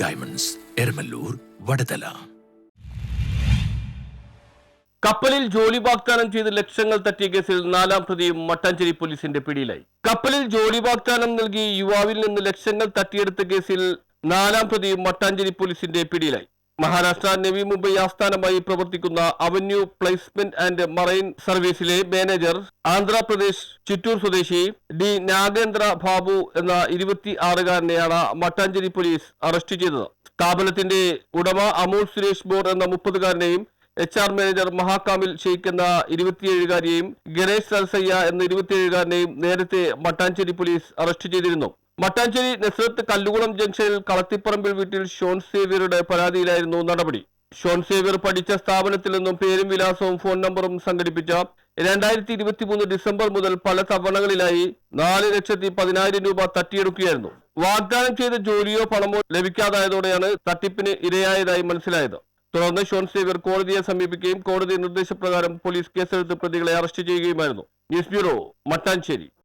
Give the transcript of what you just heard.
Diamonds Eramalloor Vadathala കപ്പലിൽ ജോലി വാഗ്ദാനം ചെയ്ത് ലക്ഷങ്ങൾ തട്ടിയ കേസിൽ നാലാം പ്രതി മട്ടാഞ്ചേരി പോലീസിന്റെ പിടിയിലായി. കപ്പലിൽ ജോലി വാഗ്ദാനം നൽകി യുവാവിൽ നിന്ന് ലക്ഷങ്ങൾ തട്ടിയെടുത്ത കേസിൽ നാലാം പ്രതി മട്ടാഞ്ചേരി പോലീസിന്റെ പിടിയിലായി. മഹാരാഷ്ട്ര നവി മുംബൈ ആസ്ഥാനമായി പ്രവർത്തിക്കുന്ന അവന്യൂ പ്ലേസ്മെന്റ് ആൻഡ് മറൈൻ സർവീസിലെ മാനേജർ ആന്ധ്രാപ്രദേശ് ചിറ്റൂർ സ്വദേശി ഡി നാഗേന്ദ്ര ബാബു എന്ന ഇരുപത്തി ആറുകാരനെയാണ് മട്ടാഞ്ചേരി പോലീസ് അറസ്റ്റ് ചെയ്തത്. സ്ഥാപനത്തിന്റെ ഉടമ അമൂൽ സുരേഷ് ബോർ എന്ന മുപ്പതുകാരനെയും എച്ച് ആർ മാനേജർ മഹാകാമിൽ ഷെയ്ഖ് എന്ന ഇരുപത്തിയേഴുകാരിയെയും ഗണേഷ് സൽസയ്യ എന്ന ഇരുപത്തിയേഴുകാരനെയും നേരത്തെ മട്ടാഞ്ചേരി പോലീസ് അറസ്റ്റ് ചെയ്തിരുന്നു. മട്ടാഞ്ചേരി നെസ്രത്ത് കല്ലുകുളം ജംഗ്ഷനിൽ കളത്തിപ്പറമ്പിൽ വീട്ടിൽ ഷോൺ സേവ്യറുടെ പരാതിയിലായിരുന്നു നടപടി. ഷോൺ സേവ്യർ പഠിച്ച സ്ഥാപനത്തിൽ നിന്നും പേരും വിലാസവും ഫോൺ നമ്പറും സംഘടിപ്പിച്ച രണ്ടായിരത്തി ഇരുപത്തിമൂന്ന് ഡിസംബർ മുതൽ പല തവണകളിലായി നാല് ലക്ഷത്തി പതിനായിരം രൂപ തട്ടിയെടുക്കുകയായിരുന്നു. വാഗ്ദാനം ചെയ്ത ജോലിയോ പണമോ ലഭിക്കാതായതോടെയാണ് തട്ടിപ്പിന് ഇരയായതായി മനസ്സിലായത്. തുടർന്ന് ഷോൺ സേവ്യർ കോടതിയെ സമീപിക്കുകയും കോടതി നിർദ്ദേശപ്രകാരം പോലീസ് കേസെടുത്ത് പ്രതികളെ അറസ്റ്റ് ചെയ്യുകയുമായിരുന്നു. News bureau Mattancherry.